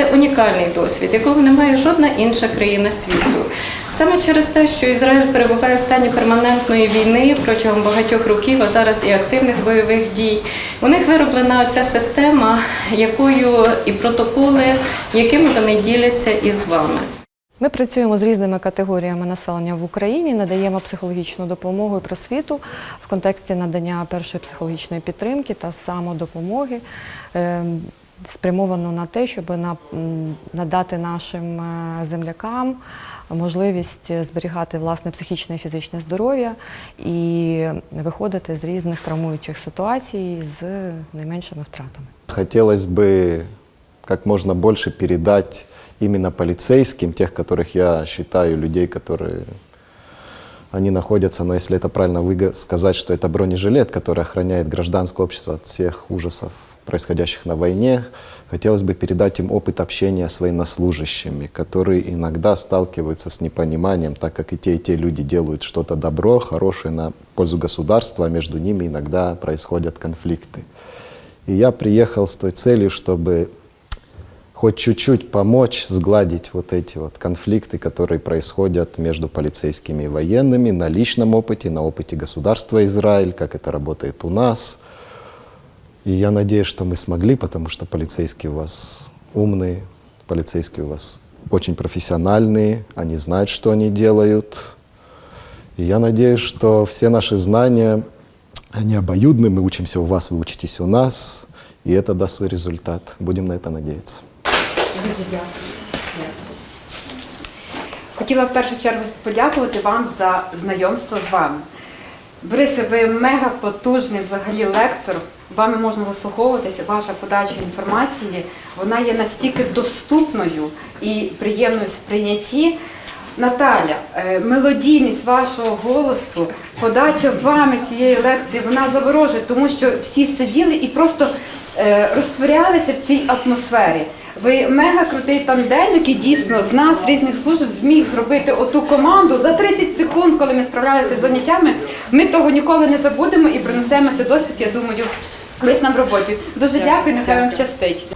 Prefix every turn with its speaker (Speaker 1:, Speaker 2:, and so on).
Speaker 1: Це унікальний досвід, якого не має жодна інша країна світу. Саме через те, що Ізраїль перебуває в стані перманентної війни протягом багатьох років, а зараз і активних бойових дій, у них вироблена ця система, якою і протоколи, якими вони діляться із вами.
Speaker 2: Ми працюємо з різними категоріями населення в Україні, надаємо психологічну допомогу і просвіту в контексті надання першої психологічної підтримки та самодопомоги, е, спрямовано на те, щоб на- м, надати нашим е, землякам можливість зберігати власне психічне і фізичне здоров'я і виходити з різних травмуючих ситуацій з найменшими втратами.
Speaker 3: Хотелось бы как можно больше передать именно полицейским, тех, которых я считаю людей, которые они находятся, но если это правильно выго- сказать, что это бронежилет, который охраняет гражданское общество от всех ужасов, происходящих на войне, хотелось бы передать им опыт общения с военнослужащими, которые иногда сталкиваются с непониманием, так как и те, и те люди делают что-то добро, хорошее на пользу государства, а между ними иногда происходят конфликты. И я приехал с той целью, чтобы хоть чуть-чуть помочь сгладить вот эти вот конфликты, которые происходят между полицейскими и военными на личном опыте, на опыте государства Израиль, как это работает у нас. И я надеюсь, что мы смогли, потому что полицейские у вас умные, полицейские у вас очень профессиональные, они знают, что они делают. И я надеюсь, что все наши знания, они обоюдны, мы учимся у вас, вы учитесь у нас, и это даст свой результат. Будем на это надеяться.
Speaker 4: Дуже дякую. Хотіла в першу чергу подякувати вам за знайомство з вами. Борисе, ви мега потужний взагалі лектор. Вами можна заслуховуватися, ваша подача інформації, вона є настільки доступною і приємною в. Наталя, е, мелодійність вашого голосу, подача вами цієї лекції, вона заворожує, тому що всі сиділи і просто е, розтворялися в цій атмосфері. Ви мега крутий тандем, який дійсно з нас, різних служб, зміг зробити оту команду за 30 секунд, коли ми справлялися з заняттями. Ми того ніколи не забудемо і принесемо цей досвід, я думаю, весь нам в роботі. Дуже дякую, нехай вам щастить.